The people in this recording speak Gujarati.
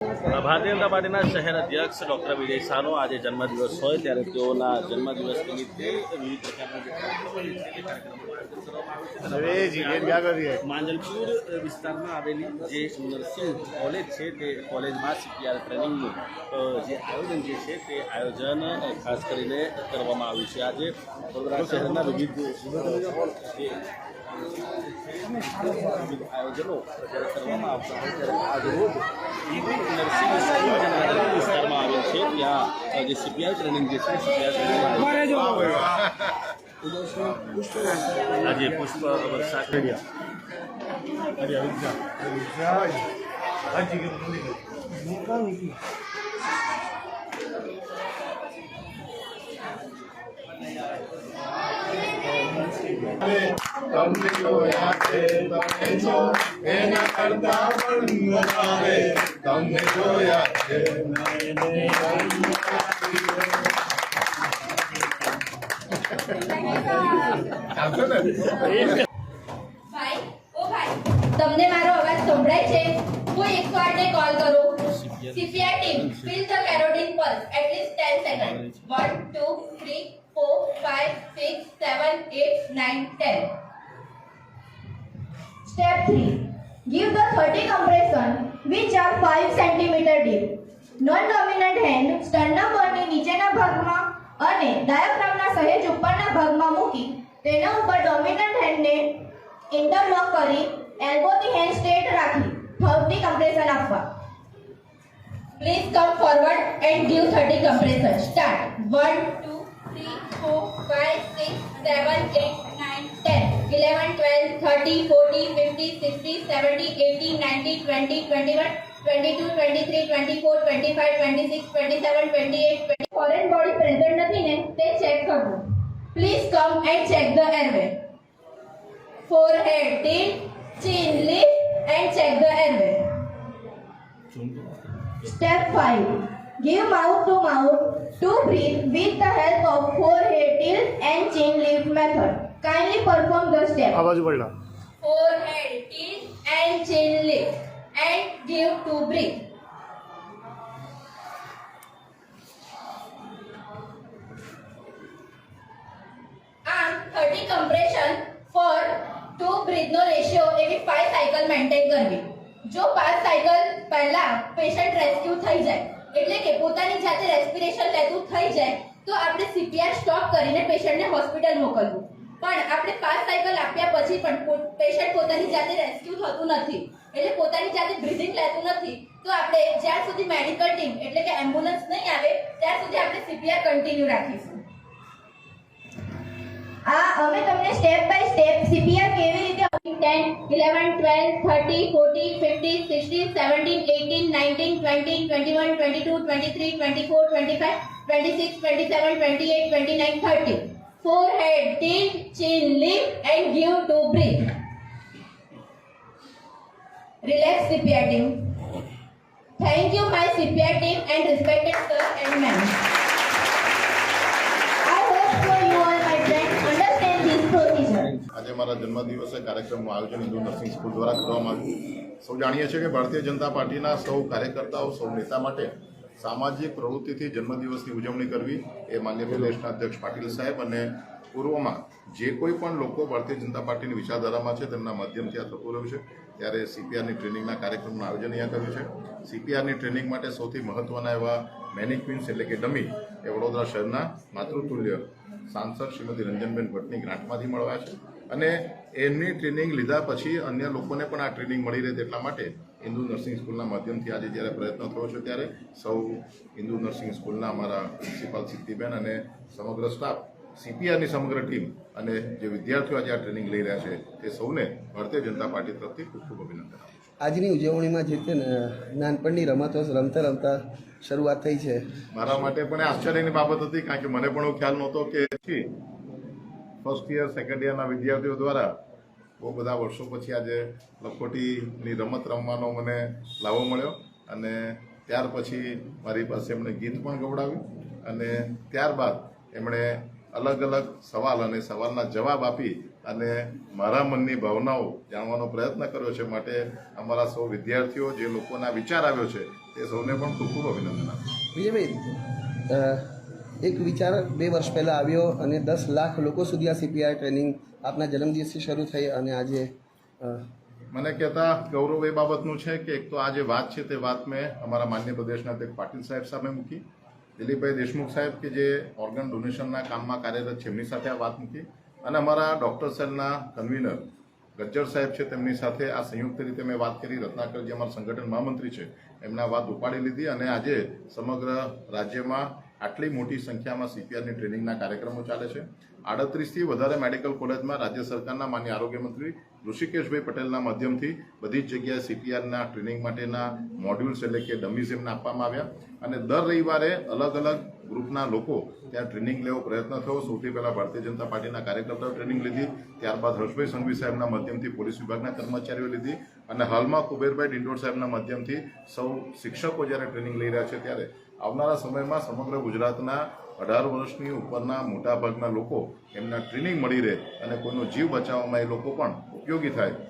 ભારતીય જનતા પાર્ટીના શહેર અધ્યક્ષ ડોક્ટર વિજય શાહનો આજે જન્મદિવસ હોય ત્યારે તેઓના જન્મદિવસ નિમિત્તે વિવિધ પ્રકારના. માંજલપુર વિસ્તારમાં આવેલી જે નર્સિંગ કોલેજ છે તે કોલેજમાં સીપીઆર ટ્રેનિંગનું જે આયોજન જે છે તે આયોજન ખાસ કરીને કરવામાં આવ્યું છે આજે વડોદરા શહેરના વિવિધ વિવિધ આયોજનો જ્યારે કરવામાં આવતા હોય ત્યારે આજરોજ નર્સિંગ સ્કૂલ જે નાગરિક વિસ્તારમાં આવેલ છે ત્યાં જે સીપીઆઈ ટ્રેનિંગ જે છે સીપીઆઈ આજે પુષ્પ કરી તમને જોયા છે તમે છો એના કરતા પણ વધારે તમને જોયા છે ભાઈ ઓ ભાઈ તમને મારો અવાજ સંભળાય છે? હું 108 ને કોલ કરું. C P R team feel the carotid pulse at least 10 second 1 2 3 4 5 6 7 8 9 10 Step 3. Give the 30 compression, which are 5 cm deep. Non-dominant hand sternum બળની નીચેના ભાગમાં અને ડાયાફ્રામના સહેજ ઉપરના ભાગમાં મૂકી તેના ઉપર ડોમિનન્ટ હેન્ડને ઇન્ટરલોક કરી એલ્બોની હેન્ડ સ્ટ્રેટ રાખી 30 કમ્પ્રેશન આપવા please come forward and give 30 compression start 1 2 3 4 5 6 7 8 9 10 11 12 13 14 15 16 17 18 19 20 21 22 23 24 25 26 27 28 20 foreign body present નથી ને તે ચેક કરવું Please come and check the airway. Forehead tilt, chin lift and check the airway. Step 5. Give mouth to mouth to breathe with the help of forehead Kindly perform the step. Forehead teeth and chin lift and give to breathe. આમ 30 કમ્પ્રેશન ફોર ટુ બ્રીથનો રેશિયો એવી 5 સાયકલ મેન્ટેન કરવી જો 5 સાયકલ પહેલા પેશન્ટ રેસ્ક્યુ થઈ જાય એટલે કે પોતાની જાતે રેસ્પિરેશન લેતું થઈ જાય તો આપણે સીપીઆર સ્ટોપ કરીને પેશન્ટને હોસ્પિટલ મોકલવું પણ આપણે પાસ સાયકલ આપ્યા પછી પણ પેશન્ટ પોતાની જાતે રેસ્ક્યુ થતું નથી. એટલે પોતાની જાતે બ્રીથિંગ લેતું નથી. તો આપણે જ્યાં સુધી મેડિકલ ટીમ એટલે કે એમ્બ્યુલન્સ નહીં આવે ત્યાં સુધી આપણે સીપીઆર કન્ટિન્યુ રાખીશું. આ અમે તમને સ્ટેપ બાય સ્ટેપ સીપીઆર કેવી રીતે 10, 11, 12, 30 40 50 60 17, 18, 19, 20, 21, 22, 23, 24, 25, 26, 27, 28, 29, 30. Forehead, tilt, chin, lip and give to breathe. Relax CPR team. Thank you my CPR team and respected sir and ma'am. આજે મારા જન્મદિવસે કાર્યક્રમનું આયોજન હિન્દુ નર્સિંગ સ્કૂલ દ્વારા કરવામાં આવ્યું સૌ જાણીએ છીએ કે ભારતીય જનતા પાર્ટીના સૌ કાર્યકર્તાઓ સૌ નેતા માટે સામાજિક પ્રવૃત્તિથી જન્મદિવસની ઉજવણી કરવી એ માન્ય પ્રદેશના અધ્યક્ષ પાટીલ સાહેબ અને પૂર્વમાં જે કોઈ પણ લોકો ભારતીય જનતા પાર્ટીની વિચારધારામાં છે તેમના માધ્યમથી આ થતું રહ્યું છે. ત્યારે સીપીઆરની ટ્રેનિંગના કાર્યક્રમનું આયોજન અહીંયા કર્યું છે. સીપીઆરની ટ્રેનિંગ માટે સૌથી મહત્વના એવા મેનિક્વિન્સ એટલે કે ડમી એ વડોદરા શહેરના માતૃતુલ્ય સાંસદ શ્રીમતી રંજનબેન ભટ્ટની ગ્રાન્ટમાંથી મળવા છે. અને એમની ટ્રેનિંગ લીધા પછી અન્ય લોકોને પણ આ ટ્રેનિંગ મળી રહે તેટલા માટે હિન્દુ નર્સિંગ સ્કૂલના માધ્યમથી આજે જ્યારે પ્રયત્ન થયો છે ત્યારે સૌ હિન્દુ નર્સિંગ સ્કૂલના અમારા પ્રિન્સિપાલ સિદ્ધિબેન અને સમગ્ર સ્ટાફ સીપીઆરની સમગ્ર ટીમ અને જે વિદ્યાર્થીઓ આજે આ ટ્રેનિંગ લઈ રહ્યા છે તે સૌને ભારતીય જનતા પાર્ટી તરફથી ખૂબ ખૂબ અભિનંદન આજની ઉજવણીમાં જે છે ને નાનપણની રમતો રમતા રમતા શરૂઆત થઈ છે. મારા માટે પણ આશ્ચર્યની બાબત હતી કારણ કે મને પણ એવો ખ્યાલ નહોતો કે ફર્સ્ટ યર સેકન્ડ યરના વિદ્યાર્થીઓ દ્વારા બહુ બધા વર્ષો પછી આજે લખોટીની રમત રમવાનો મને લાવો મળ્યો અને ત્યાર પછી મારી પાસે એમણે ગીત પણ ગવડાવ્યું અને ત્યારબાદ એમણે અલગ અલગ સવાલ અને સવાલના જવાબ આપી અને મારા મનની ભાવનાઓ જાણવાનો પ્રયત્ન કર્યો છે માટે અમારા સૌ વિદ્યાર્થીઓ જે લોકોના વિચાર આવ્યો છે તે સૌને પણ ખૂબ ખૂબ અભિનંદન આપું વિજયભાઈ એક વિચાર બે વર્ષ પહેલાં આવ્યો અને દસ લાખ લોકો સુધી આ સીપીઆર ટ્રેનિંગ આપના જન્મદિવસથી શરૂ થઈ અને આજે મને કહેતા ગૌરવ એ બાબતનું છે કે એક તો આ જે વાત છે તે વાત મેં અમારા માન્ય પ્રદેશના અધ્યક્ષ પાટીલ સાહેબ સામે મૂકી. દિલીપભાઈ દેશમુખ સાહેબ કે જે ઓર્ગન ડોનેશનના કામમાં કાર્યરત છે, એમની સાથે આ વાત મૂકી. અને અમારા ડૉક્ટર સેલના કન્વીનર ગજ્જર સાહેબ છે, તેમની સાથે આ સંયુક્ત રીતે મેં વાત કરી. રત્નાકર જે અમારા સંગઠન મહામંત્રી છે, એમના વાત ઉપાડી લીધી અને આજે સમગ્ર રાજ્યમાં આટલી મોટી સંખ્યામાં સીપીઆરની ટ્રેનિંગના કાર્યક્રમો ચાલે છે. આડત્રીસથી વધારે મેડિકલ કોલેજમાં રાજ્ય સરકારના માન્ય આરોગ્ય મંત્રી ઋષિકેશભાઈ પટેલના માધ્યમથી બધી જ જગ્યાએ સીપીઆરના ટ્રેનિંગ માટેના મોડ્યુલ્સ એટલે કે ડમીઝ એમને આપવામાં આવ્યા. અને દર રવિવારે અલગ અલગ ગ્રુપના લોકો ત્યાં ટ્રેનિંગ લેવો પ્રયત્ન થયો. સૌથી પહેલાં ભારતીય જનતા પાર્ટીના કાર્યકર્તાઓ ટ્રેનિંગ લીધી. ત્યારબાદ હર્ષભાઈ સંઘવી સાહેબના માધ્યમથી પોલીસ વિભાગના કર્મચારીઓ લીધી. અને હાલમાં કુબેરભાઈ ડિંડોર સાહેબના માધ્યમથી સૌ શિક્ષકો જ્યારે ટ્રેનિંગ લઈ રહ્યા છે ત્યારે આવનારા સમયમાં સમગ્ર ગુજરાતના અઢાર વર્ષની ઉપરના મોટાભાગના લોકો એમના ટ્રેનિંગ મળી રહે અને કોઈનો જીવ બચાવવામાં એ લોકો પણ ઉપયોગી થાય.